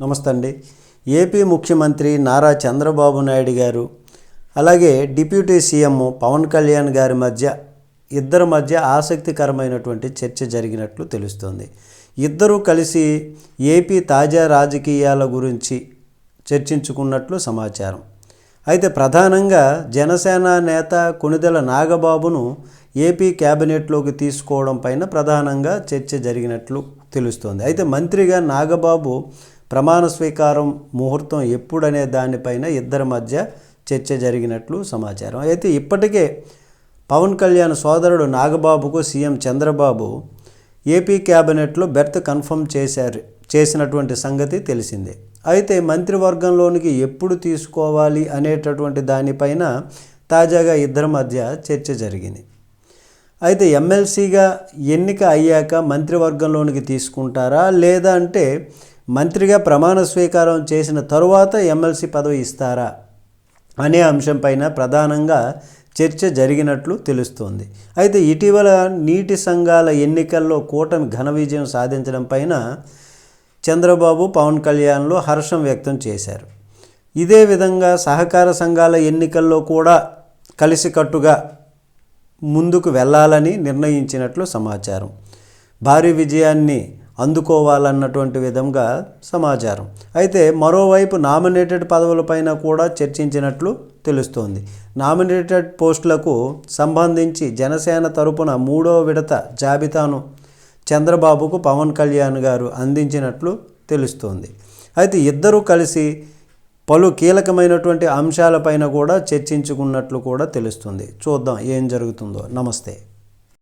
నమస్తే అండి ఏపీ ముఖ్యమంత్రి నారా చంద్రబాబు నాయుడు గారు అలాగే డిప్యూటీ సీఎం పవన్ కళ్యాణ్ గారి మధ్య ఇద్దరి మధ్య ఆసక్తికరమైనటువంటి చర్చ జరిగినట్లు తెలుస్తోంది. ఇద్దరూ కలిసి ఏపీ తాజా రాజకీయాల గురించి చర్చించుకున్నట్లు సమాచారం. అయితే ప్రధానంగా జనసేన నేత కొనిదెల నాగబాబును ఏపీ క్యాబినెట్లోకి తీసుకోవడం పైన ప్రధానంగా చర్చ జరిగినట్లు తెలుస్తోంది. అయితే మంత్రిగా నాగబాబు ప్రమాణ స్వీకారం ముహూర్తం ఎప్పుడనే దానిపైన ఇద్దరి మధ్య చర్చ జరిగినట్లు సమాచారం. అయితే ఇప్పటికే పవన్ కళ్యాణ్ సోదరుడు నాగబాబుకు సీఎం చంద్రబాబు ఏపీ క్యాబినెట్లో బెర్త్ కన్ఫర్మ్ చేశారు చేసినటువంటి సంగతి తెలిసిందే. అయితే మంత్రివర్గంలోనికి ఎప్పుడు తీసుకోవాలి అనేటటువంటి దానిపైన తాజాగా ఇద్దరి మధ్య చర్చ జరిగింది. అయితే ఎమ్మెల్సీగా ఎన్నిక అయ్యాక మంత్రివర్గంలోనికి తీసుకుంటారా లేదా అంటే మంత్రిగా ప్రమాణ స్వీకారం చేసిన తరువాత ఎమ్మెల్సీ పదవి ఇస్తారా అనే అంశంపైన ప్రధానంగా చర్చ జరిగినట్లు తెలుస్తోంది. అయితే ఇటీవల నీటి సంఘాల ఎన్నికల్లో కూటమి ఘన విజయం సాధించడం పైన చంద్రబాబు పవన్ కళ్యాణ్లో హర్షం వ్యక్తం చేశారు. ఇదే విధంగా సహకార సంఘాల ఎన్నికల్లో కూడా కలిసికట్టుగా ముందుకు వెళ్ళాలని నిర్ణయించినట్లు సమాచారం. భారీ విజయాన్ని అందుకోవాలన్నటువంటి విధంగా సమాచారం. అయితే మరోవైపు నామినేటెడ్ పదవులపైన కూడా చర్చించినట్లు తెలుస్తోంది. నామినేటెడ్ పోస్టులకు సంబంధించి జనసేన తరపున మూడో విడత జాబితాను చంద్రబాబుకు పవన్ కళ్యాణ్ గారు అందించినట్లు తెలుస్తోంది. అయితే ఇద్దరూ కలిసి పలు కీలకమైనటువంటి అంశాలపైన కూడా చర్చించుకున్నట్లు కూడా తెలుస్తుంది. చూద్దాం ఏం జరుగుతుందో. నమస్తే.